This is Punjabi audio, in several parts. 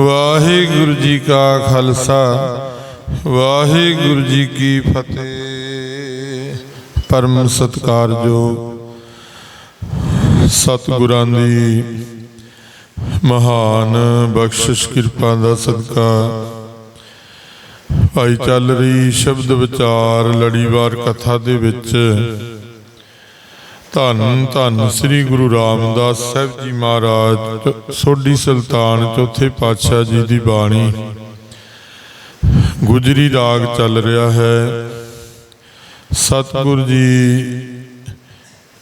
ਵਾਹਿਗੁਰੂ ਜੀ ਕਾ ਖਾਲਸਾ, ਵਾਹਿਗੁਰੂ ਜੀ ਕੀ ਫਤਿਹ। ਪਰਮ ਸਤਕਾਰਯੋਗ ਸਤਿਗੁਰਾਂ ਦੀ ਮਹਾਨ ਬਖਸ਼ਿਸ਼ ਕਿਰਪਾ ਦਾ ਸਦਕਾ। ਭਾਈ ਚੱਲ ਰਹੀ ਸ਼ਬਦ ਵਿਚਾਰ ਲੜੀਵਾਰ ਕਥਾ ਦੇ ਵਿੱਚ ਧੰਨ ਧੰਨ ਸ੍ਰੀ ਗੁਰੂ ਰਾਮਦਾਸ ਸਾਹਿਬ ਜੀ ਮਹਾਰਾਜ ਸੋਢੀ ਸੁਲਤਾਨ ਚੌਥੇ ਪਾਤਸ਼ਾਹ ਜੀ ਦੀ ਬਾਣੀ। ਗੁਜਰੀ ਰਾਗ ਚੱਲ ਰਿਹਾ ਹੈ। ਸਤਿਗੁਰ ਜੀ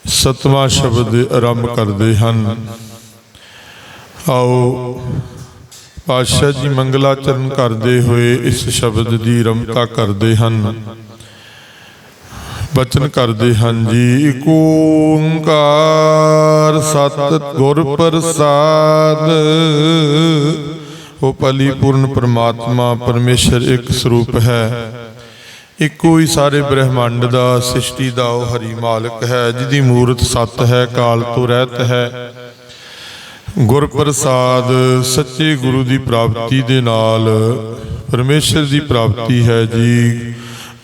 ਸਤਵਾਂ ਸ਼ਬਦ ਆਰੰਭ ਕਰਦੇ ਹਨ। ਆਓ ਪਾਤਸ਼ਾਹ ਜੀ ਮੰਗਲਾਚਰਨ ਕਰਦੇ ਹੋਏ ਇਸ ਸ਼ਬਦ ਦੀ ਰਮਤਾ ਕਰਦੇ ਹਨ। ਬਚਨ ਕਰਦੇ ਹਨ ਜੀ। ਏਕ ਓੰਕਾਰ ਸਤ ਗੁਰ ਪ੍ਰਸਾਦ। ਉਹ ਪਲੀਪੂਰਨ ਪ੍ਰਮਾਤਮਾ ਪਰਮੇਸ਼ਰ ਇੱਕ ਸਰੂਪ ਹੈ। ਇੱਕੋ ਹੀ ਸਾਰੇ ਬ੍ਰਹਿਮੰਡ ਦਾ, ਸ੍ਰਿਸ਼ਟੀ ਦਾ, ਉਹ ਹਰੀ ਮਾਲਕ ਹੈ, ਜਿਹਦੀ ਮੂਰਤ ਸਤ ਹੈ, ਕਾਲ ਤੋਂ ਰਹਿਤ ਹੈ। ਗੁਰ ਪ੍ਰਸਾਦ ਸੱਚੇ ਗੁਰੂ ਦੀ ਪ੍ਰਾਪਤੀ ਦੇ ਨਾਲ ਪਰਮੇਸ਼ਰ ਦੀ ਪ੍ਰਾਪਤੀ ਹੈ ਜੀ।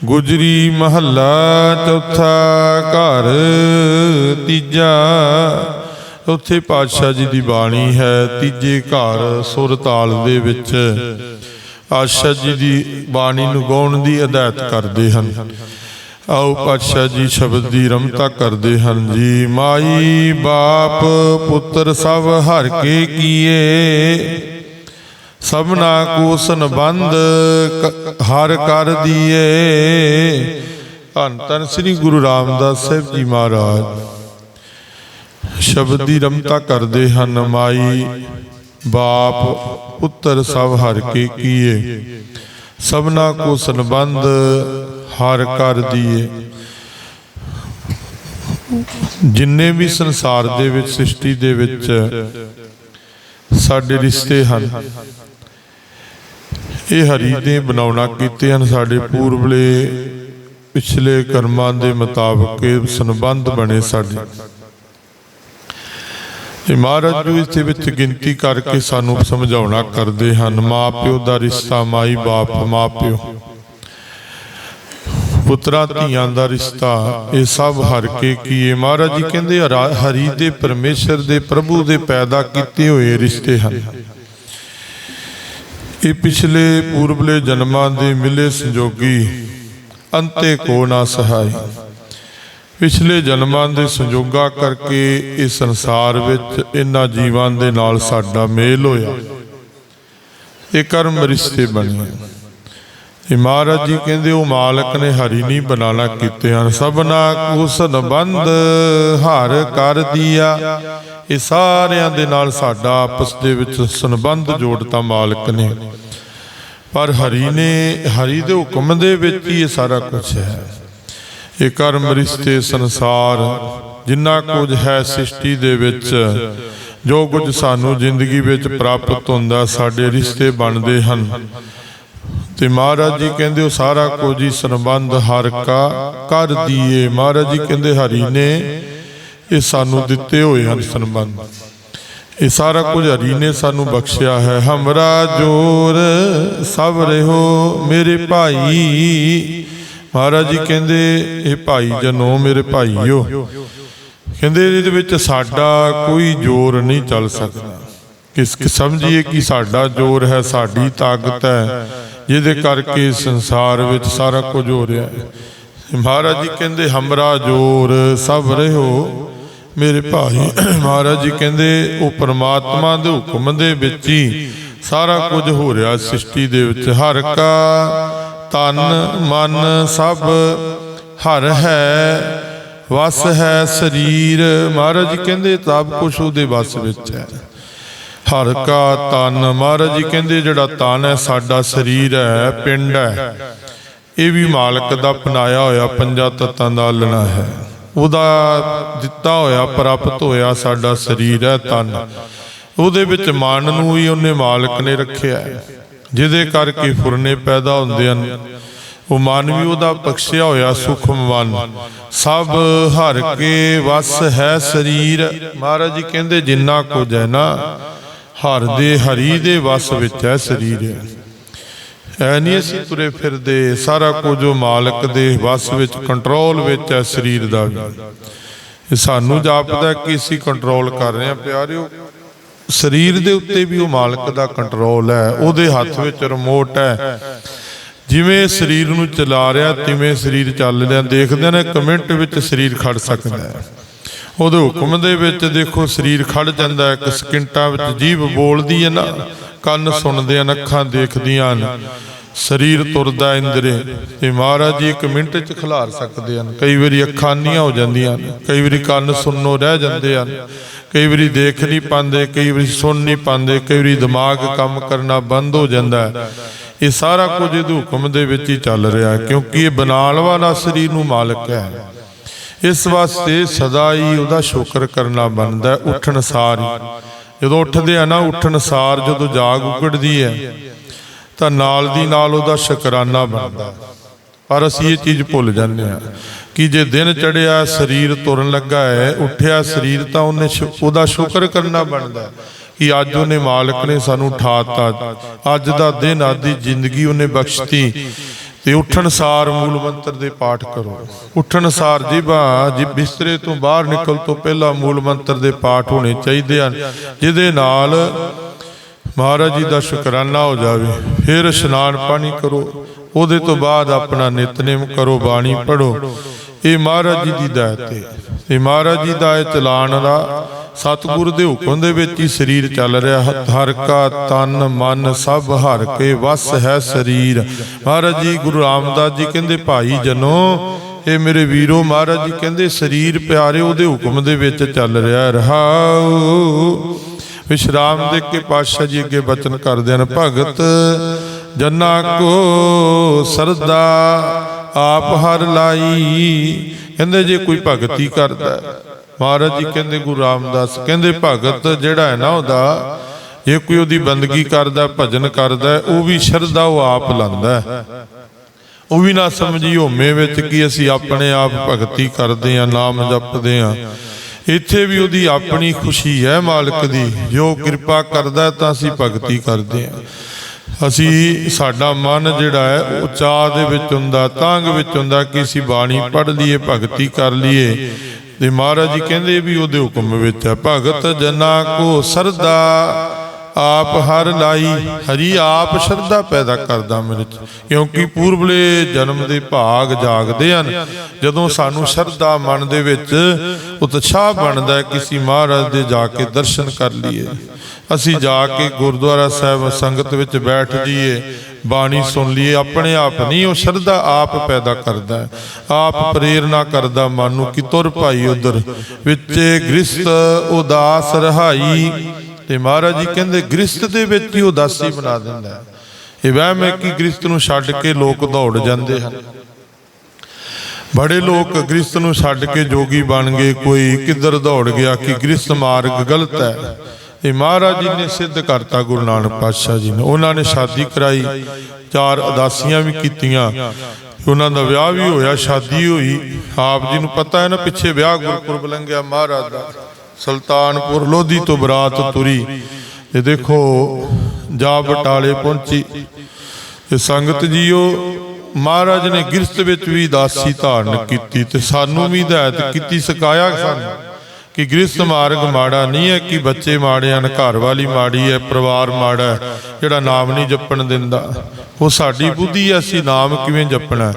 ਗੁਜਰੀ ਮਹੱਲਾ ਚੌਥਾ ਘਰ ਤੀਜਾ, ਉੱਥੇ ਪਾਤਸ਼ਾਹ ਜੀ ਦੀ ਬਾਣੀ ਹੈ, ਤੀਜੇ ਘਰ ਸੁਰ ਤਾਲ ਦੇ ਵਿੱਚ। ਆਸ਼ਾ ਜੀ ਦੀ ਬਾਣੀ ਨੂੰ ਗਾਉਣ ਦੀ ਹਦਾਇਤ ਕਰਦੇ ਹਨ। ਆਓ ਪਾਤਸ਼ਾਹ ਜੀ ਸ਼ਬਦ ਦੀ ਰਮਤਾ ਕਰਦੇ ਹਨ। ਜੀ ਮਾਈ ਬਾਪ ਪੁੱਤਰ ਸਭ ਹਰ ਕੇ ਕੀਏ ਸਭਨਾ ਕੋ ਸੰਬੰਧ ਹਰ ਕਰ ਦੀਏ। ਧੰਨ ਧੰਨ ਸ੍ਰੀ ਗੁਰੂ ਰਾਮਦਾਸ ਸਾਹਿਬ ਜੀ ਮਹਾਰਾਜ। ਸ਼ਬਦ ਦੀ ਰਮਤਾ ਕਰਦੇ ਹਨ, ਮਾਈ ਬਾਪ, ਪੁੱਤਰ ਸਭ ਹਰ ਕੇ ਕੀਏ। ਸਭਨਾ ਕੋ ਸੰਬੰਧ ਹਰ ਕਰ ਦੀਏ। ਜਿੰਨੇ ਵੀ ਸੰਸਾਰ ਦੇ ਵਿੱਚ, ਸ੍ਰਿਸ਼ਟੀ ਦੇ ਵਿੱਚ ਸਾਡੇ ਰਿਸ਼ਤੇ ਹਨ ਇਹ ਹਰੀ ਦੇ ਬਣਾਉਣਾ ਕੀਤੇ ਹਨ। ਸਾਡੇ ਪੂਰਬਲੇ ਪਿਛਲੇ ਕਰਮਾਂ ਦੇ ਮੁਤਾਬਕ ਇਹ ਸੰਬੰਧ ਬਣੇ ਸਾਡੇ। ਇਹ ਮਹਾਰਾਜ ਜੀ ਇਸ ਦੇ ਵਿੱਚ ਗਿਣਤੀ ਕਰਕੇ ਸਾਨੂੰ ਸਮਝਾਉਣਾ ਕਰਦੇ ਹਨ ਮਾਂ ਪਿਓ ਦਾ ਰਿਸ਼ਤਾ ਮਾਈ ਬਾਪ ਮਾਂ ਪਿਓ ਪੁੱਤਰਾਂ, ਧੀਆਂ ਦਾ ਰਿਸ਼ਤਾ, ਇਹ ਸਭ ਹਰ ਕੇ ਕੀਏ। ਮਹਾਰਾਜ ਜੀ ਕਹਿੰਦੇ ਹਰੀ ਦੇ ਪਰਮੇਸ਼ਰ ਦੇ ਪ੍ਰਭੂ ਦੇ ਪੈਦਾ ਕੀਤੇ ਹੋਏ ਰਿਸ਼ਤੇ ਹਨ। ਇਹ ਪਿਛਲੇ ਪੂਰਬਲੇ ਜਨਮਾਂ ਦੇ ਮਿਲੇ ਸੰਜੋਗੀ ਅੰਤੇ ਕੋ ਨਾ ਸਹਾਈ। ਪਿਛਲੇ ਜਨਮਾਂ ਦੇ ਸੰਜੋਗਾ ਕਰਕੇ ਇਸ ਸੰਸਾਰ ਵਿੱਚ ਇਹਨਾਂ ਜੀਵਾਂ ਦੇ ਨਾਲ ਸਾਡਾ ਮੇਲ ਹੋਇਆ। ਇਹ ਕਰਮ ਰਿਸ਼ਤੇ ਬਣੇ ਇਹ ਮਹਾਰਾਜ ਜੀ ਕਹਿੰਦੇ, ਉਹ ਮਾਲਕ ਨੇ ਹਰੀ ਨਹੀਂ ਬਣਾਣਾ ਕੀਤੇ ਹਨ। ਸਭਨਾ ਕੋ ਸੰਬੰਧ ਹਰ ਕਰ ਦਿਆ। ਇਹ ਸਾਰਿਆਂ ਦੇ ਨਾਲ ਸਾਡਾ ਆਪਸ ਦੇ ਵਿੱਚ ਸੰਬੰਧ ਜੋੜਤਾ ਮਾਲਕ ਨੇ। ਪਰ ਹਰੀ ਨੇ, ਹਰੀ ਦੇ ਹੁਕਮ ਦੇ ਵਿੱਚ ਹੀ ਇਹ ਸਾਰਾ ਕੁਝ ਹੈ। ਇਹ ਕਰਮ ਰਿਸ਼ਤੇ ਸੰਸਾਰ, ਜਿੰਨਾ ਕੁਝ ਹੈ ਸ੍ਰਿਸ਼ਟੀ ਦੇ ਵਿੱਚ, ਜੋ ਕੁਝ ਸਾਨੂੰ ਜ਼ਿੰਦਗੀ ਵਿੱਚ ਪ੍ਰਾਪਤ ਹੁੰਦਾ, ਸਾਡੇ ਰਿਸ਼ਤੇ ਬਣਦੇ ਹਨ। ਤੇ ਮਹਾਰਾਜ ਜੀ ਕਹਿੰਦੇ ਉਹ ਸਾਰਾ ਕੁਝ ਹੀ ਸੰਬੰਧ ਹਰ ਕਾ ਕਰ ਦੀਏ। ਮਹਾਰਾਜ ਜੀ ਕਹਿੰਦੇ ਹਰੀ ਨੇ ਇਹ ਸਾਨੂੰ ਦਿੱਤੇ ਹੋਏ ਹਨ ਸੰਬੰਧ। ਇਹ ਸਾਰਾ ਕੁਝ ਹਰੀ ਨੇ ਸਾਨੂੰ ਬਖਸ਼ਿਆ ਹੈ। ਹਮਰਾ ਜੋਰ ਸਭ ਰਹੋ ਮੇਰੇ ਭਾਈ। ਮਹਾਰਾਜ ਜੀ ਕਹਿੰਦੇ, ਇਹ ਭਾਈ ਜਨੋ ਮੇਰੇ ਭਾਈਓ। ਕਹਿੰਦੇ, ਇਹਦੇ ਵਿੱਚ ਸਾਡਾ ਕੋਈ ਜ਼ੋਰ ਨਹੀਂ ਚੱਲ ਸਕਦਾ। ਕਿਸ ਕਿ ਸਮਝੀਏ ਕਿ ਸਾਡਾ ਜ਼ੋਰ ਹੈ, ਸਾਡੀ ਤਾਕਤ ਹੈ। ਜਿਹਦੇ ਕਰਕੇ ਸੰਸਾਰ ਵਿੱਚ ਸਾਰਾ ਕੁਝ ਹੋ ਰਿਹਾ ਹੈ। ਮਹਾਰਾਜ ਜੀ ਕਹਿੰਦੇ, ਹਮਰਾ ਜੋਰ, ਸਭ ਰਹੋ ਮੇਰੇ ਭਾਈ। ਮਹਾਰਾਜ ਜੀ ਕਹਿੰਦੇ, ਉਹ ਪਰਮਾਤਮਾ ਦੇ ਹੁਕਮ ਦੇ ਵਿੱਚ ਹੀ ਸਾਰਾ ਕੁਝ ਹੋ ਰਿਹਾ ਸ੍ਰਿਸ਼ਟੀ ਦੇ ਵਿੱਚ। ਹਰ ਕਾ ਤਨ ਮਨ, ਸਭ ਹਰ ਹੈ, ਵਸ ਹੈ ਸਰੀਰ। ਮਹਾਰਾਜ ਜੀ ਕਹਿੰਦੇ, ਸਭ ਕੁਝ ਉਹਦੇ ਵਸ ਵਿੱਚ ਹੈ। ਹਰ ਕਾ ਤਨ ਮਹਾਰਾਜ ਜੀ ਕਹਿੰਦੇ ਜਿਹੜਾ ਤਨ ਹੈ, ਸਾਡਾ ਸਰੀਰ ਹੈ, ਪਿੰਡ ਹੈ। ਇਹ ਵੀ ਮਾਲਕ ਦਾ ਬਣਾਇਆ ਹੋਇਆ ਪੰਜਾਂ ਤੱਤਾਂ ਦਾ ਆਲਣਾ ਹੈ। ਉਹਦਾ ਦਿੱਤਾ ਹੋਇਆ, ਪ੍ਰਾਪਤ ਹੋਇਆ ਸਾਡਾ ਸਰੀਰ ਹੈ, ਤਨ। ਉਹਦੇ ਵਿੱਚ ਮਨ ਨੂੰ ਹੀ ਉਹਨੇ ਮਾਲਕ ਨੇ ਰੱਖਿਆ ਜਿਹਦੇ ਕਰਕੇ ਫੁਰਨੇ ਪੈਦਾ ਹੁੰਦੇ ਹਨ। ਉਹ ਮਨ ਵੀ ਉਹਦਾ ਬਖਸ਼ਿਆ ਹੋਇਆ ਸੁਖਮ ਮਨ। ਸਭ ਹਰ ਕੇ ਵਸ ਹੈ ਸਰੀਰ। ਮਹਾਰਾਜ ਜੀ ਕਹਿੰਦੇ, ਜਿੰਨਾ ਕੁਝ ਹੈ ਨਾ ਹਰ ਦੇ ਹਰੀ ਦੇ ਵਸ ਵਿੱਚ ਹੈ ਸਰੀਰ। ਐ ਨਹੀਂ ਅਸੀਂ ਤੁਰੇ ਫਿਰਦੇ, ਸਾਰਾ ਕੁਝ ਉਹ ਮਾਲਕ ਦੇ ਵਸ ਵਿੱਚ ਕੰਟਰੋਲ ਵਿੱਚ ਹੈ ਸਰੀਰ ਦਾ ਵੀ। ਸਾਨੂੰ ਜਾਪਦਾ ਕਿ ਅਸੀਂ ਕੰਟਰੋਲ ਕਰ ਰਹੇ ਹਾਂ, ਪਿਆਰਿਓ। ਸਰੀਰ ਦੇ ਉੱਤੇ ਵੀ ਉਹ ਮਾਲਕ ਦਾ ਕੰਟਰੋਲ ਹੈ, ਉਹਦੇ ਹੱਥ ਵਿੱਚ ਰਿਮੋਟ ਹੈ। ਜਿਵੇਂ ਸਰੀਰ ਨੂੰ ਚਲਾ ਰਿਹਾ, ਤਿਵੇਂ ਸਰੀਰ ਚੱਲ ਰਿਹਾ। ਦੇਖਦੇ ਨੇ ਇੱਕ ਮਿੰਟ ਵਿੱਚ ਸਰੀਰ ਖੜ ਸਕਦਾ ਹੈ। ਉਹਦੇ ਹੁਕਮ ਦੇ ਵਿੱਚ ਦੇਖੋ ਸਰੀਰ ਖੜ ਜਾਂਦਾ, ਇੱਕ ਸਕਿੰਟਾਂ ਵਿੱਚ ਜੀਭ ਬੋਲਦੀ ਹੈ ਨਾ, ਕੰਨ ਸੁਣਦੇ ਹਨ, ਅੱਖਾਂ ਦੇਖਦੀਆਂ ਹਨ। ਸਰੀਰ ਤੁਰਦਾ ਇੰਦਰੇ ਤੇ ਮਹਾਰਾਜ ਜੀ ਇੱਕ ਮਿੰਟ ਚ ਖਿਲਾਰ ਸਕਦੇ ਹਨ। ਕਈ ਵਾਰੀ ਅੱਖਾਂ ਨੀਆਂ ਹੋ ਜਾਂਦੀਆਂ ਹਨ, ਕਈ ਵਾਰੀ ਕੰਨ ਸੁਣਨੋਂ ਰਹਿ ਜਾਂਦੇ ਹਨ, ਕਈ ਵਾਰੀ ਦੇਖ ਨਹੀਂ ਪਾਉਂਦੇ, ਕਈ ਵਾਰੀ ਸੁਣ ਨਹੀਂ ਪਾਉਂਦੇ, ਕਈ ਵਾਰੀ ਦਿਮਾਗ ਕੰਮ ਕਰਨਾ ਬੰਦ ਹੋ ਜਾਂਦਾ ਹੈ। ਇਹ ਸਾਰਾ ਕੁਝ ਇਹਦੇ ਹੁਕਮ ਦੇ ਵਿੱਚ ਹੀ ਚੱਲ ਰਿਹਾ ਹੈ, ਕਿਉਂਕਿ ਇਹ ਬਣਾਉਣ ਵਾਲਾ ਸਰੀਰ ਨੂੰ ਮਾਲਕ ਹੈ। ਇਸ ਵਾਸਤੇ ਸਦਾ ਹੀ ਉਹਦਾ ਸ਼ੁਕਰ ਕਰਨਾ ਬਣਦਾ ਉੱਠਣ ਸਾਰ ਜਦੋਂ ਉੱਠਦੇ ਆ ਨਾ, ਉੱਠਣ ਸਾਰ ਜਦੋਂ ਜਾਗ ਉਗੜਦੀ ਹੈ, ਤਾਂ ਨਾਲ ਦੀ ਨਾਲ ਉਹਦਾ ਸ਼ੁਕਰਾਨਾ ਬਣਦਾ ਪਰ ਅਸੀਂ ਇਹ ਚੀਜ਼ ਭੁੱਲ ਜਾਂਦੇ ਹਾਂ ਕਿ ਜੇ ਦਿਨ ਚੜਿਆ, ਸਰੀਰ ਤੁਰਨ ਲੱਗਾ ਹੈ, ਉੱਠਿਆ ਸਰੀਰ, ਤਾਂ ਉਹਨੇ ਉਹਦਾ ਸ਼ੁਕਰ ਕਰਨਾ ਬਣਦਾ ਕਿ ਅੱਜ ਉਹਨੇ ਮਾਲਕ ਨੇ ਸਾਨੂੰ ਉਠਾਤਾ ਅੱਜ ਦਾ ਦਿਨ, ਅੱਜ ਦੀ ਜ਼ਿੰਦਗੀ ਉਹਨੇ ਬਖਸ਼ਤੀ। ਤੇ ਉੱਠਣ ਸਾਰ ਮੂਲ ਮੰਤਰ ਦੇ ਪਾਠ ਕਰੋ। ਉੱਠਣ ਸਾਰ ਜੀਬਾ ਜੀ ਬਿਸਤਰੇ ਤੋਂ ਬਾਹਰ ਨਿਕਲ ਤੋਂ ਪਹਿਲਾਂ ਮੂਲ ਮੰਤਰ ਦੇ ਪਾਠ ਹੋਣੇ ਚਾਹੀਦੇ ਹਨ। ਜਿਹਦੇ ਨਾਲ ਮਹਾਰਾਜ ਜੀ ਦਾ ਸ਼ੁਕਰਾਨਾ ਹੋ ਜਾਵੇ। ਫਿਰ ਇਸ਼ਨਾਨ ਪਾਣੀ ਕਰੋ। ਉਹਦੇ ਤੋਂ ਬਾਅਦ ਆਪਣਾ ਨਿਤਨੇਮ ਕਰੋ, ਬਾਣੀ ਪੜੋ ਇਹ ਮਹਾਰਾਜ ਜੀ ਦੀ ਦਾਇਤ ਹੈ। ਇਹ ਮਹਾਰਾਜ ਜੀ ਦਾ ਇਹ ਚਲਾਣ ਦਾ ਸਤਿਗੁਰ ਦੇ ਹੁਕਮ ਦੇ ਵਿੱਚ ਹੀ ਸਰੀਰ ਚੱਲ ਰਿਹਾ। ਹੈ। ਹਰ ਕਾ ਤਨ ਮਨ ਸਭ ਹਰ ਕੇ ਵਸ ਹੈ ਸਰੀਰ। ਮਹਾਰਾਜ ਜੀ, ਗੁਰੂ ਰਾਮਦਾਸ ਜੀ ਕਹਿੰਦੇ, ਭਾਈ ਜਨੋ, ਇਹ ਮੇਰੇ ਵੀਰੋ, ਮਹਾਰਾਜ ਜੀ ਕਹਿੰਦੇ, ਸਰੀਰ ਪਿਆਰੇ ਉਹਦੇ ਹੁਕਮ ਦੇ ਵਿੱਚ ਚੱਲ ਰਿਹਾ। ਰਹਾਉ। ਵਿਸ਼ਰਾਮ ਦੇ ਕੇ ਪਾਤਸ਼ਾਹ ਜੀ ਅੱਗੇ ਬਚਨ ਕਰਦੇ ਹਨ, ਭਗਤ, ਜਨਾ ਕੋ ਸਰਦਾ, ਆਪ ਹਰ ਲਾਈ। ਕਹਿੰਦੇ, ਜੇ ਕੋਈ ਭਗਤੀ ਕਰਦਾ ਮਹਾਰਾਜ ਜੀ ਕਹਿੰਦੇ ਗੁਰੂ ਰਾਮਦਾਸ, ਕਹਿੰਦੇ ਭਗਤ ਜਿਹੜਾ ਹੈ ਨਾ ਉਹਦਾ ਜੇ ਕੋਈ ਉਹਦੀ ਬੰਦਗੀ ਕਰਦਾ, ਭਜਨ ਕਰਦਾ, ਉਹ ਵੀ ਸ਼ਰਧਾ ਉਹ ਆਪ ਲਾਂਦਾ ਉਹ ਵੀ ਨਾ ਸਮਝੀ ਹੋਮੇ ਵਿੱਚ ਕਿ ਅਸੀਂ ਆਪਣੇ ਆਪ ਭਗਤੀ ਕਰਦੇ ਆ ਨਾਮ ਜਪਦੇ ਆ ਇੱਥੇ ਵੀ ਉਹਦੀ ਆਪਣੀ ਖੁਸ਼ੀ ਹੈ ਮਾਲਕ ਦੀ, ਜੋ ਕਿਰਪਾ ਕਰਦਾ ਤਾਂ ਅਸੀਂ ਭਗਤੀ ਕਰਦੇ ਆ ਅਸੀਂ, ਸਾਡਾ ਮਨ ਜਿਹੜਾ ਹੈ, ਉਹ ਚਾਹ ਦੇ ਵਿੱਚ ਹੁੰਦਾ, ਤਾਂਗ ਵਿੱਚ ਹੁੰਦਾ ਕਿ ਅਸੀਂ ਬਾਣੀ ਪੜ੍ਹ ਲਈਏ, ਭਗਤੀ ਕਰ ਲਈਏ। ਤੇ ਮਹਾਰਾਜ ਜੀ ਕਹਿੰਦੇ ਵੀ ਉਹਦੇ ਹੁਕਮ ਵਿੱਚ ਹੈ ਭਗਤ ਜਨਾ ਕੋ ਸਰਦਾ। ਆਪ ਹਰ ਲਾਈ, ਹਰੀ ਆਪ ਸ਼ਰਧਾ ਪੈਦਾ ਕਰਦਾ ਮੇਰੇ ਚ। ਕਿਉਂਕਿ ਪੂਰਬਲੇ ਜਨਮ ਦੇ ਭਾਗ ਜਾਗਦੇ ਹਨ। ਜਦੋਂ ਸਾਨੂੰ ਸ਼ਰਧਾ ਮਨ ਦੇ ਵਿੱਚ ਉਤਸ਼ਾਹ ਬਣਦਾ ਹੈ, ਕਿਸੇ ਮਹਾਰਾਜ ਦੇ ਜਾ ਕੇ ਦਰਸ਼ਨ ਕਰ ਲਈਏ। ਅਸੀਂ ਜਾ ਕੇ ਗੁਰਦੁਆਰਾ ਸਾਹਿਬ ਸੰਗਤ ਵਿੱਚ ਬੈਠ ਜਾਈਏ, ਬਾਣੀ ਸੁਣ ਲਈਏ, ਆਪਣੇ ਆਪ ਨਹੀਂ, ਉਹ ਸ਼ਰਧਾ ਆਪ ਪੈਦਾ ਕਰਦਾ ਹੈ। ਆਪ ਪ੍ਰੇਰਣਾ ਕਰਦਾ ਮਨ ਨੂੰ ਕਿ ਤੁਰ ਭਾਈ ਉਧਰ। ਵਿੱਚ ਗ੍ਰਸਤ ਉਦਾਸ ਰਹਾਈ ਤੇ ਮਹਾਰਾਜ ਜੀ ਕਹਿੰਦੇ ਗ੍ਰਸਤ ਦੇ ਵਿੱਚ ਹੀ ਉਦਾਸੀ ਬਣਾ ਦਿੰਦਾ ਹੈ। ਇਹ ਵਹਿਮ ਹੈ ਕਿ ਗ੍ਰਸਤ ਨੂੰ ਛੱਡ ਕੇ ਲੋਕ ਦੌੜ ਜਾਂਦੇ ਹਨ। ਬੜੇ ਲੋਕ ਗ੍ਰਸਤ ਨੂੰ ਛੱਡ ਕੇ ਜੋਗੀ ਬਣ ਗਏ, ਕੋਈ ਕਿੱਧਰ ਦੌੜ ਗਿਆ, ਕਿ ਗ੍ਰਸਤ ਮਾਰਗ ਗਲਤ ਹੈ। ਇਹ ਮਹਾਰਾਜ ਜੀ ਨੇ ਸਿੱਧ ਕਰਤਾ ਗੁਰੂ ਨਾਨਕ ਪਾਤਸ਼ਾਹ ਜੀ ਨੇ। ਉਹਨਾਂ ਨੇ ਸ਼ਾਦੀ ਕਰਾਈ, ਚਾਰ ਉਦਾਸੀਆਂ ਵੀ ਕੀਤੀਆਂ। ਉਹਨਾਂ ਦਾ ਵਿਆਹ ਵੀ ਹੋਇਆ, ਸ਼ਾਦੀ ਹੋਈ। ਆਪ ਜੀ ਨੂੰ ਪਤਾ ਹੈ ਨਾ, ਪਿੱਛੇ ਵਿਆਹ ਗੁਰਪੁਰਬ ਲੰਘਿਆ ਮਹਾਰਾਜ ਦਾ। ਸੁਲਤਾਨਪੁਰ ਲੋਧੀ ਤੋਂ ਬਰਾਤ ਤੁਰੀ। ਇਹ ਦੇਖੋ, ਜਾ ਬਟਾਲੇ ਪਹੁੰਚੀ। ਤੇ ਸੰਗਤ ਜੀਓ, ਮਹਾਰਾਜ ਨੇ ਗਿਰਸਤ ਵਿੱਚ ਵੀ ਦਾਸੀ ਧਾਰਨ ਕੀਤੀ ਤੇ ਸਾਨੂੰ ਵੀ ਹਦਾਇਤ ਕੀਤੀ, ਸਿਖਾਇਆ ਸਾਨੂੰ। ਕਿ ਗ੍ਰਸਤ ਮਾਰਗ ਮਾੜਾ ਨਹੀਂ ਹੈ, ਕਿ ਬੱਚੇ ਮਾੜੇ ਹਨ, ਘਰ ਵਾਲੀ ਮਾੜੀ ਹੈ, ਪਰਿਵਾਰ ਮਾੜਾ ਹੈ, ਜਿਹੜਾ ਨਾਮ ਨਹੀਂ ਜਪਣ ਦਿੰਦਾ। ਉਹ ਸਾਡੀ ਬੁੱਧੀ ਹੈ, ਅਸੀਂ ਨਾਮ ਕਿਵੇਂ ਜਪਣਾ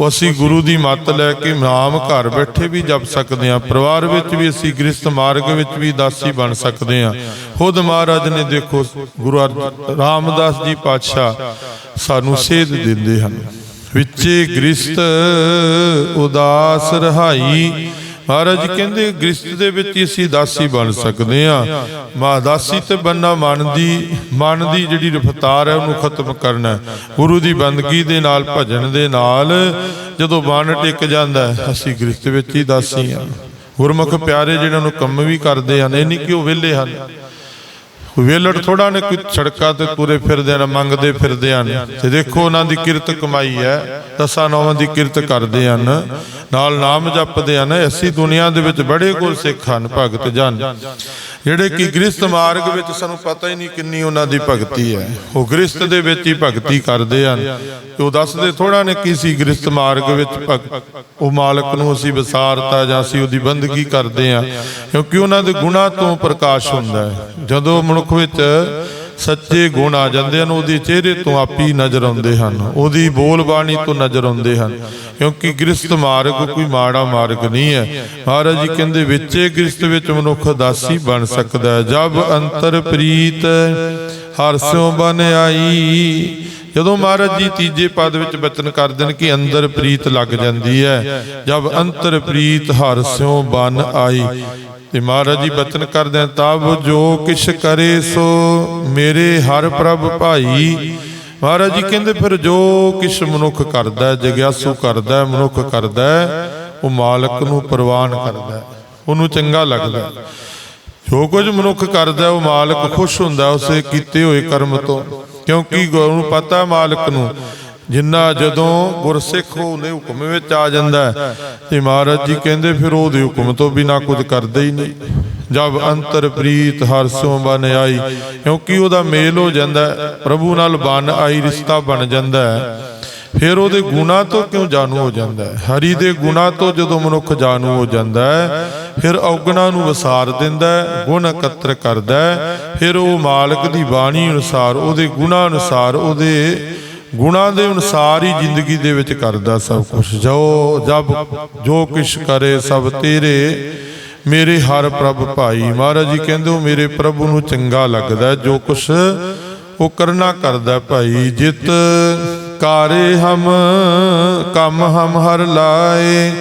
ਉਹ ਅਸੀਂ ਗੁਰੂ ਦੀ ਮੱਤ ਲੈ ਕੇ ਨਾਮ ਘਰ ਬੈਠੇ ਵੀ ਜਪ ਸਕਦੇ ਹਾਂ, ਪਰਿਵਾਰ ਵਿੱਚ ਵੀ ਅਸੀਂ ਗ੍ਰਸਤ ਮਾਰਗ ਵਿੱਚ ਵੀ ਦਾਸੀ ਬਣ ਸਕਦੇ ਹਾਂ। ਖੁਦ ਮਹਾਰਾਜ ਨੇ ਦੇਖੋ, ਗੁਰੂ ਅਰ- ਰਾਮਦਾਸ ਜੀ ਪਾਤਸ਼ਾਹ ਸਾਨੂੰ ਸੇਧ ਦਿੰਦੇ ਹਨ। ਵਿੱਚੇ ਗ੍ਰਸਤ ਉਦਾਸ ਰਹਾਈ ਮਹਾਰਾਜ ਕਹਿੰਦੇ ਗ੍ਰਸਤ ਦੇ ਵਿੱਚ ਹੀ ਅਸੀਂ ਦਾਸੀ ਬਣ ਸਕਦੇ ਆ ਮਾ ਦਾਸੀ ਤੇ ਬੰਨਾ ਮਨ ਦੀ ਮਨ ਦੀ ਜਿਹੜੀ ਰਫਤਾਰ ਹੈ, ਉਹਨੂੰ ਖਤਮ ਕਰਨਾ ਗੁਰੂ ਦੀ ਬੰਦਗੀ ਦੇ ਨਾਲ, ਭਜਨ ਦੇ ਨਾਲ, ਜਦੋਂ ਮਨ ਟਿਕ ਜਾਂਦਾ ਅਸੀਂ ਗ੍ਰਸਤ ਵਿੱਚ ਹੀ ਦਾਸੀ ਆ ਗੁਰਮੁਖ ਪਿਆਰੇ ਜਿਹਨਾਂ ਨੂੰ ਕੰਮ ਵੀ ਕਰਦੇ ਹਨ, ਇਹ ਨਹੀਂ ਕਿ ਉਹ ਵਿਹਲੇ ਹਨ। ਵੇਲੜ ਥੋੜਾ ਨੇ ਕੋਈ ਸੜਕਾਂ ਤੇ ਤੁਰੇ ਫਿਰਦੇ ਹਨ, ਮੰਗਦੇ ਫਿਰਦੇ ਹਨ। ਤੇ ਦੇਖੋ ਉਹਨਾਂ ਦੀ ਕਿਰਤ ਕਮਾਈ ਹੈ, ਦਸਾਂ ਨੌਵਾਂ ਦੀ ਕਿਰਤ ਕਰਦੇ ਹਨ। ਨਾਲ ਨਾਮ ਜਪਦੇ ਹਨ। ਅਸੀਂ ਦੁਨੀਆ ਦੇ ਵਿੱਚ ਬੜੇ ਗੁਰਸਿੱਖ ਹਨ, ਭਗਤ ਜਨ। ਜਿਹੜੇ ਕਿ ਗ੍ਰਸਤ ਮਾਰਗ ਵਿੱਚ ਸਾਨੂੰ ਪਤਾ ਹੀ ਨਹੀਂ ਕਿੰਨੀ ਉਹਨਾਂ ਦੀ ਭਗਤੀ ਹੈ। ਉਹ ਗ੍ਰਸਤ ਦੇ ਵਿੱਚ ਹੀ ਭਗਤੀ ਕਰਦੇ ਹਨ। ਤੇ ਉਹ ਦੱਸਦੇ ਥੋੜਾ ਨੇ ਕੀ ਸੀ ਗ੍ਰਸਤ ਮਾਰਗ ਵਿੱਚ ਭਗ- ਉਹ ਮਾਲਕ ਨੂੰ ਅਸੀਂ ਵਿਸਾਰਤਾ ਜਾਂ ਅਸੀਂ ਉਹਦੀ ਬੰਦਗੀ ਕਰਦੇ ਹਾਂ। ਕਿਉਂਕਿ ਉਹਨਾਂ ਦੇ ਗੁਣਾਂ ਤੋਂ ਪ੍ਰਕਾਸ਼ ਹੁੰਦਾ ਹੈ। ਜਦੋਂ ਮਨੁੱਖ ਵਿੱਚ ਸੱਚੇ ਗੁਣ ਆ ਜਾਂਦੇ ਹਨ, ਉਹਦੇ ਚਿਹਰੇ ਤੋਂ ਆਪੀ ਨਜ਼ਰ ਆਉਂਦੇ ਹਨ। ਉਹਦੀ ਬੋਲ ਬਾਣੀ ਤੋਂ ਨਜ਼ਰ ਆਉਂਦੇ ਹਨ। ਕਿਉਂਕਿ ਗ੍ਰਸਤ ਮਾਰਗ ਕੋਈ ਮਾੜਾ ਮਾਰਗ ਨਹੀਂ ਹੈ। ਮਹਾਰਾਜ ਜੀ ਕਹਿੰਦੇ, ਵਿੱਚੇ ਗ੍ਰਸਤ ਵਿੱਚ ਮਨੁੱਖ ਦਾਸੀ ਬਣ ਸਕਦਾ ਹੈ। ਜਬ ਅੰਤਰ ਪ੍ਰੀਤ, ਹਰ ਸਿਉ ਬਨ ਆਈ। ਜਦੋਂ ਮਹਾਰਾਜ ਜੀ ਤੀਜੇ ਪਦ ਵਿੱਚ ਬਚਨ ਕਰਦੇ ਨੇ ਕਿ ਅੰਦਰ ਪ੍ਰੀਤ ਲੱਗ ਜਾਂਦੀ ਹੈ, ਜਬ ਅੰਤਰ ਪ੍ਰੀਤ, ਹਰ ਸਿਉ ਬਨ ਆਈ। ਤੇ ਮਹਾਰਾਜ ਜੀ ਬਚਨ ਕਰਦੇ ਤਬ ਜੋ ਕਿਛ ਕਰੇ ਸੋ ਮੇਰੇ ਹਰ ਪ੍ਰਭ ਭਾਈ। ਮਹਾਰਾਜ ਜੀ ਕਹਿੰਦੇ, ਫਿਰ ਜੋ ਕਿਛ ਮਨੁੱਖ ਕਰਦਾ ਜਗਿਆਸੂ ਕਰਦਾ ਮਨੁੱਖ ਕਰਦਾ ਉਹ ਮਾਲਕ ਨੂੰ ਪ੍ਰਵਾਨ ਕਰਦਾ ਉਹਨੂੰ ਚੰਗਾ ਲੱਗਦਾ ਜੋ ਕੁਝ ਮਨੁੱਖ ਕਰਦਾ ਉਹ ਮਾਲਕ ਖੁਸ਼ ਹੁੰਦਾ ਉਸੇ ਕੀਤੇ ਹੋਏ ਕਰਮ ਤੋਂ। ਕਿਉਂਕਿ ਗੁਰੂ ਨੂੰ ਪਤਾ ਮਾਲਕ ਨੂੰ ਜਿੰਨਾ ਜਦੋਂ ਗੁਰਸਿੱਖ ਉਹਦੇ ਹੁਕਮ ਵਿੱਚ ਆ ਜਾਂਦਾ ਤੇ ਮਹਾਰਾਜ ਜੀ ਕਹਿੰਦੇ ਫਿਰ ਉਹਦੇ ਹੁਕਮ ਤੋਂ ਬਿਨਾ ਕੁਝ ਕਰਦੇ ਹੀ ਨਹੀਂ। ਜਬ ਅੰਤਰ ਪ੍ਰੀਤ ਹਰ ਸੋ ਬਨ ਆਈ, ਕਿਉਂਕਿ ਉਹਦਾ ਮੇਲ ਹੋ ਜਾਂਦਾ ਪ੍ਰਭੂ ਨਾਲ ਬਨ ਆਈ, ਰਿਸ਼ਤਾ ਬਣ ਜਾਂਦਾ ਫਿਰ ਉਹਦੇ ਗੁਣਾ ਤੋਂ ਕਿਉਂ ਜਾਣੂ ਹੋ ਜਾਂਦਾ ਹੈ? ਹਰੀ ਦੇ ਗੁਣਾ ਤੋਂ ਜਦੋਂ ਮਨੁੱਖ ਜਾਣੂ ਹੋ ਜਾਂਦਾ ਹੈ, ਫਿਰ ਔਗਣਾ ਨੂੰ ਵਿਸਾਰ ਦਿੰਦਾ ਹੈ, ਗੁਣ ਇਕੱਤਰ ਕਰਦਾ ਹੈ, ਫਿਰ ਉਹ ਮਾਲਕ ਦੀ ਬਾਣੀ ਅਨੁਸਾਰ, ਉਹਦੇ ਗੁਣਾ ਅਨੁਸਾਰ ਉਹਦੇ ਗੁਣਾ ਦੇ ਅਨੁਸਾਰ ਹੀ ਜ਼ਿੰਦਗੀ ਦੇ ਵਿੱਚ ਕਰਦਾ ਸਭ ਕੁਝ ਜੋ ਜਬ ਜੋ ਕਿਛ ਕਰੇ ਸਭ ਤੇਰੇ। ਮੇਰੇ ਹਰ ਪ੍ਰਭ ਭਾਈ। ਮਹਾਰਾਜ ਜੀ ਕਹਿੰਦੇ, ਉਹ ਮੇਰੇ ਪ੍ਰਭੂ ਨੂੰ ਚੰਗਾ ਲੱਗਦਾ। ਜੋ ਕੁਛ ਉਹ ਕਰਨਾ ਕਰਦਾ ਭਾਈ। ਜਿਤ ਕਾਰੇ ਹਮ, ਕੰਮ ਹਮ ਹਰ ਲਾਏ।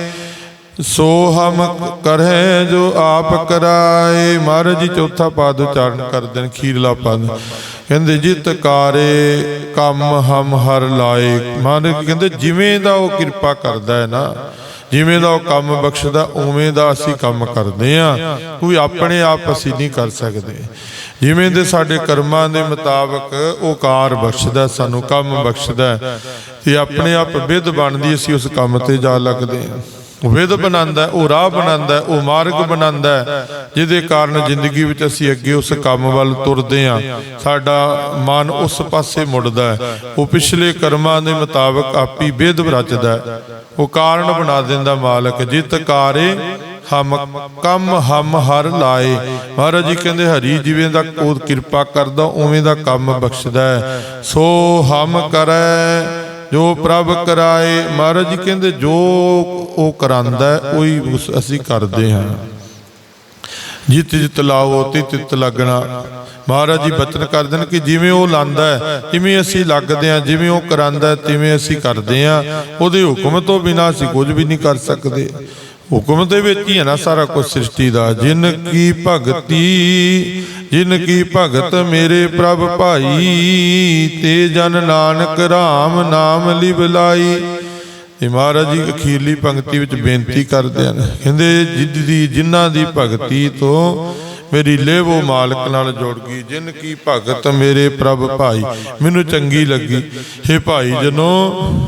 ਸੋ ਹਮ ਕਰਹਿ ਜੋ ਆਪ ਕਰਾਏ। ਮਹਾਰਾਜ ਜੀ, ਚੌਥਾ ਪਾਦ ਉਚਾਰਨ ਕਰਦੇ ਨੇ ਖੀਰਲਾ ਪਾਦ। ਕਹਿੰਦੇ, ਜਿਤ ਕਾਰੇ ਕੰਮ ਹਮ ਹਰ ਲਾਏ। ਮਹਾਰਾਜ ਕਹਿੰਦੇ, ਜਿਵੇਂ ਦਾ ਉਹ ਕਿਰਪਾ ਕਰਦਾ ਹੈ ਨਾ, ਜਿਵੇਂ ਦਾ ਉਹ ਕੰਮ ਬਖਸ਼ਦਾ, ਉਵੇਂ ਦਾ ਅਸੀਂ ਕੰਮ ਕਰਦੇ ਆ ਕੋਈ ਆਪਣੇ ਆਪ ਅਸੀਂ ਨਹੀਂ ਕਰ ਸਕਦੇ। ਜਿਵੇਂ ਦੇ ਸਾਡੇ ਕਰਮਾਂ ਦੇ ਮੁਤਾਬਕ ਉਹ ਕਾਰ ਬਖਸ਼ਦਾ, ਸਾਨੂੰ ਕੰਮ ਬਖਸ਼ਦਾ ਤੇ ਆਪਣੇ ਆਪ ਵਿਧ ਬਣਦੀ, ਅਸੀਂ ਉਸ ਕੰਮ ਤੇ ਜਾ ਲੱਗਦੇ ਹਾਂ। ਉਹ ਬਣਾਉਂਦਾ ਉਹ ਰਾਹ ਬਣਾਉਂਦਾ ਉਹ ਮਾਰਗ ਬਣਾਉਂਦਾ ਜਿਹਦੇ ਕਾਰਨ ਜ਼ਿੰਦਗੀ ਵਿੱਚ ਅਸੀਂ ਅੱਗੇ ਉਸ ਕੰਮ ਵੱਲ ਤੁਰਦੇ ਹਾਂ। ਸਾਡਾ ਮਨ ਉਸ ਪਾਸੇ ਮੁੜਦਾ ਉਹ ਪਿਛਲੇ ਕਰਮਾਂ ਦੇ ਮੁਤਾਬਕ ਆਪੀ ਵਿਧ ਰਚਦਾ ਉਹ ਕਾਰਨ ਬਣਾ ਦਿੰਦਾ ਮਾਲਕ, ਜਿਤ ਕਾਰੇ ਹਮ ਕੰਮ ਹਮ ਹਰ ਲਾਏ। ਮਹਾਰਾਜ ਜੀ ਕਹਿੰਦੇ, ਹਰੀ ਜਿਵੇਂ ਦਾ ਉਹ ਕਿਰਪਾ ਕਰਦਾ, ਉਵੇਂ ਦਾ ਕੰਮ ਬਖਸ਼ਦਾ ਹੈ। ਸੋ ਹਮ ਕਰੈ ਜੋ ਪ੍ਰਭ ਕਰਾਏ, ਮਹਾਰਾਜ ਜੀ ਕਹਿੰਦੇ ਜੋ ਉਹ ਕਰਾਂਦਾ ਉਹੀ ਅਸੀਂ ਕਰਦੇ ਹਾਂ। ਜਿਤ ਜਿਤ ਲਾਓ, ਤਿਤ ਤਿਤ ਲੱਗਣਾ। ਮਹਾਰਾਜ ਜੀ ਬਚਨ ਕਰਦੇ ਨੇ ਕਿ ਜਿਵੇਂ ਉਹ ਲਾਂਦਾ ਹੈ ਜਿਵੇਂ ਅਸੀਂ ਲੱਗਦੇ ਹਾਂ, ਜਿਵੇਂ ਉਹ ਕਰਾਂਦਾ ਹੈ, ਤਿਵੇਂ ਅਸੀਂ ਕਰਦੇ ਹਾਂ। ਉਹਦੇ ਹੁਕਮ ਤੋਂ ਬਿਨਾ ਅਸੀਂ ਕੁਝ ਵੀ ਨਹੀਂ ਕਰ ਸਕਦੇ। ਹੁਕਮ ਦੇ ਵਿੱਚ ਹੀ ਹੈ ਨਾ ਸਾਰਾ ਕੁਝ ਸ੍ਰਿਸ਼ਟੀ ਦਾ। ਜਿਨ ਕੀ ਭਗਤੀ, ਜਿਨ ਕੀ ਭਗਤ ਮੇਰੇ ਪ੍ਰਭ ਭਾਈ, ਤੇ ਜਨ ਨਾਨਕ RAM ਨਾਮ ਲਿਵ ਲਾਈ। ਇਹ ਮਹਾਰਾਜ ਜੀ ਅਖੀਰਲੀ ਪੰਕਤੀ ਵਿੱਚ ਬੇਨਤੀ ਕਰਦੇ ਹਨ। ਕਹਿੰਦੇ, ਜਿੱਦ ਦੀ, ਜਿਨ੍ਹਾਂ ਦੀ ਭਗਤੀ ਤੋਂ ਮੇਰੀ ਲੇਵੋ ਮਾਲਕ ਨਾਲ ਜੁੜ ਗਈ, ਜਿਨ ਕੀ ਭਗਤ ਮੇਰੇ ਪ੍ਰਭ ਭਾਈ। ਮੈਨੂੰ ਚੰਗੀ ਲੱਗੀ। हे ਭਾਈ ਜਨੋ,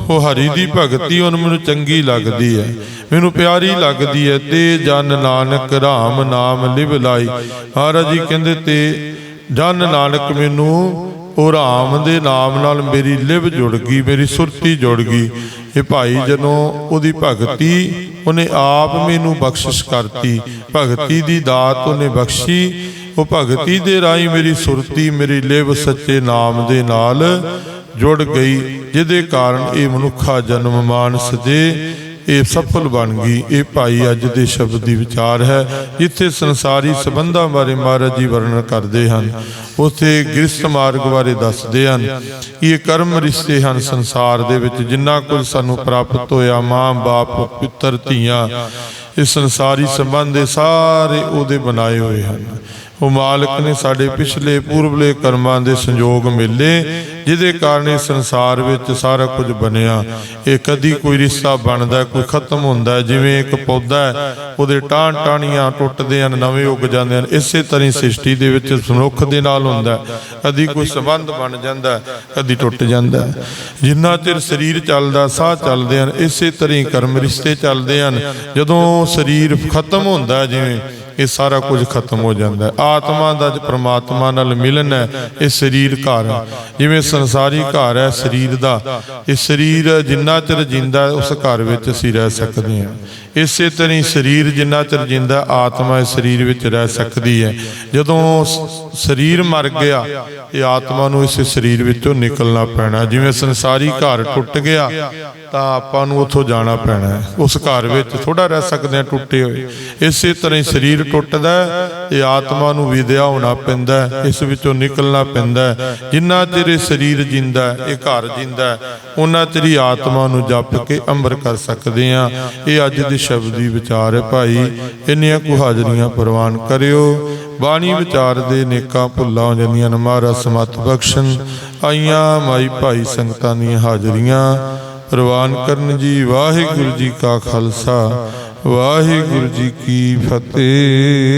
ਉਹ ਹਰੀ ਦੀ ਭਗਤੀ ਉਹਨ ਮੈਨੂੰ ਚੰਗੀ ਲੱਗਦੀ ਹੈ ਮੈਨੂੰ ਪਿਆਰੀ ਲੱਗਦੀ ਹੈ ਤੇ ਜਨ ਨਾਨਕ ਰਾਮ ਨਾਮ ਲਿਵ ਲਾਈ। ਮਹਾਰਾਜ ਜੀ ਕਹਿੰਦੇ ਤੇ, ਜਨ ਨਾਨਕ ਮੈਨੂੰ, ਉਹ ਰਾਮ ਦੇ ਨਾਮ ਨਾਲ ਮੇਰੀ ਲਿਵ ਜੁੜ ਗਈ, ਮੇਰੀ ਸੁਰਤੀ ਜੁੜ ਗਈ। ਇਹ ਭਾਈ ਜਦੋਂ ਉਹਦੀ ਭਗਤੀ, ਉਹਨੇ ਆਪ ਮੈਨੂੰ ਬਖਸ਼ਿਸ਼ ਕਰਤੀ। ਭਗਤੀ ਦੀ ਦਾਤ ਉਹਨੇ ਬਖਸ਼ੀ। ਉਹ ਭਗਤੀ ਦੇ ਰਾਹੀਂ ਮੇਰੀ ਸੁਰਤੀ, ਮੇਰੀ ਲਿਵ ਸੱਚੇ ਨਾਮ ਦੇ ਨਾਲ ਜੁੜ ਗਈ, ਜਿਹਦੇ ਕਾਰਨ ਇਹ ਮਨੁੱਖਾ ਜਨਮ ਮਾਨਸ ਦੇ ਇਹ ਸਫਲ ਬਣ ਗਈ। ਇਹ ਭਾਈ ਅੱਜ ਦੇ ਸ਼ਬਦ ਦੀ ਵਿਚਾਰ ਹੈ, ਜਿੱਥੇ ਸੰਸਾਰੀ ਸੰਬੰਧਾਂ ਬਾਰੇ ਮਹਾਰਾਜ ਜੀ ਵਰਣਨ ਕਰਦੇ ਹਨ। ਉਥੇ ਗ੍ਰਸਥ ਮਾਰਗ ਬਾਰੇ ਦੱਸਦੇ ਹਨ ਕਿ ਇਹ ਕਰਮ ਰਿਸ਼ਤੇ ਹਨ ਸੰਸਾਰ ਦੇ ਵਿੱਚ, ਜਿੰਨਾ ਕੁਝ ਸਾਨੂੰ ਪ੍ਰਾਪਤ ਹੋਇਆ, ਮਾਂ, ਬਾਪ, ਪੁੱਤਰ, ਧੀਆਂ, ਇਹ ਸੰਸਾਰੀ ਸੰਬੰਧ ਇਹ ਸਾਰੇ ਉਹਦੇ ਬਣਾਏ ਹੋਏ ਹਨ। ਉਹ ਮਾਲਕ ਨੇ ਸਾਡੇ ਪਿਛਲੇ ਪੂਰਬਲੇ ਕਰਮਾਂ ਦੇ ਸੰਯੋਗ ਮੇਲੇ ਜਿਹਦੇ ਕਾਰਨ ਇਹ ਸੰਸਾਰ ਵਿੱਚ ਸਾਰਾ ਕੁਝ ਬਣਿਆ। ਇਹ ਕਦੀ ਕੋਈ ਰਿਸ਼ਤਾ ਬਣਦਾ, ਕੋਈ ਖਤਮ ਹੁੰਦਾ ਜਿਵੇਂ ਇੱਕ ਪੌਦਾ ਉਹਦੇ ਟਾਂ ਟਾਣੀਆਂ ਟੁੱਟਦੇ ਹਨ, ਨਵੇਂ ਉੱਗ ਜਾਂਦੇ ਹਨ। ਇਸੇ ਤਰ੍ਹਾਂ ਹੀ ਸ੍ਰਿਸ਼ਟੀ ਦੇ ਵਿੱਚ ਮਨੁੱਖ ਦੇ ਨਾਲ ਹੁੰਦਾ ਕਦੀ ਕੋਈ ਸੰਬੰਧ ਬਣ ਜਾਂਦਾ ਕਦੀ ਟੁੱਟ ਜਾਂਦਾ ਜਿੰਨਾ ਚਿਰ ਸਰੀਰ ਚੱਲਦਾ, ਸਾਹ ਚੱਲਦੇ ਹਨ, ਇਸੇ ਤਰ੍ਹਾਂ ਹੀ ਕਰਮ ਰਿਸ਼ਤੇ ਚੱਲਦੇ ਹਨ। ਜਦੋਂ ਸਰੀਰ ਖਤਮ ਹੁੰਦਾ ਜਿਵੇਂ ਇਹ ਸਾਰਾ ਕੁਝ ਖਤਮ ਹੋ ਜਾਂਦਾ ਹੈ। ਆਤਮਾ ਦਾ ਪ੍ਰਮਾਤਮਾ ਨਾਲ ਮਿਲਨ ਹੈ, ਇਹ ਸਰੀਰ ਘਰ ਜਿਵੇਂ ਸੰਸਾਰੀ ਘਰ ਹੈ, ਸਰੀਰ ਦਾ, ਇਹ ਸਰੀਰ ਜਿੰਨਾ ਚਿਰ ਜਿੰਦਾ ਉਸ ਘਰ ਵਿੱਚ ਅਸੀਂ ਰਹਿ ਸਕਦੇ ਹਾਂ। ਇਸੇ ਤਰ੍ਹਾਂ ਹੀ ਸਰੀਰ ਜਿੰਨਾ ਚਿਰ ਜਿੰਦਾ ਆਤਮਾ ਇਸ ਸਰੀਰ ਵਿੱਚ ਰਹਿ ਸਕਦੀ ਹੈ। ਜਦੋਂ ਸਰੀਰ ਮਰ ਗਿਆ, ਇਹ ਆਤਮਾ ਨੂੰ ਇਸ ਸਰੀਰ ਵਿੱਚੋਂ ਨਿਕਲਣਾ ਪੈਣਾ। ਜਿਵੇਂ ਸੰਸਾਰੀ ਘਰ ਟੁੱਟ ਗਿਆ, ਤਾਂ ਆਪਾਂ ਨੂੰ ਉੱਥੋਂ ਜਾਣਾ ਪੈਣਾ ਉਸ ਘਰ ਵਿੱਚ ਥੋੜਾ ਰਹਿ ਸਕਦੇ ਹਾਂ, ਟੁੱਟੇ ਹੋਏ। ਇਸੇ ਤਰ੍ਹਾਂ ਹੀ ਸਰੀਰ ਟੁੱਟਦਾ ਇਹ ਆਤਮਾ ਨੂੰ ਵਿਦਿਆ ਹੋਣਾ ਪੈਂਦਾ ਇਸ ਵਿੱਚੋਂ ਨਿਕਲਣਾ ਪੈਂਦਾ ਜਿੰਨਾ ਚਿਰ ਇਹ ਸਰੀਰ ਜਿੰਦਾ ਇਹ ਘਰ ਜਿੰਦਾ ਉਹਨਾਂ ਚਿਰ ਆਤਮਾ ਨੂੰ ਜਪ ਕੇ ਅੰਬਰ ਕਰ ਸਕਦੇ ਆ ਇਹ ਅੱਜ ਦੀ ਸ਼ਬਦ ਦੀ ਵਿਚਾਰ ਭਾਈ, ਇੰਨੀਆਂ ਕੁ ਹਾਜ਼ਰੀਆਂ ਪ੍ਰਵਾਨ ਕਰਿਓ। ਬਾਣੀ ਵਿਚਾਰ ਦੇ ਨੇਕਾਂ ਭੁੱਲਾਂ ਹੋ ਜਾਂਦੀਆਂ ਨੇ। ਮਹਾਰਾਜ ਸਮਤ ਬਖਸ਼ਣ। ਆਈਆਂ ਮਾਈ ਭਾਈ ਸੰਗਤਾਂ ਦੀਆਂ ਹਾਜ਼ਰੀਆਂ ਪ੍ਰਵਾਨ ਕਰਨ ਜੀ। ਵਾਹਿਗੁਰੂ ਜੀ ਕਾ ਖਾਲਸਾ, ਵਾਹਿਗੁਰੂ ਜੀ ਕੀ ਫਤਿਹ।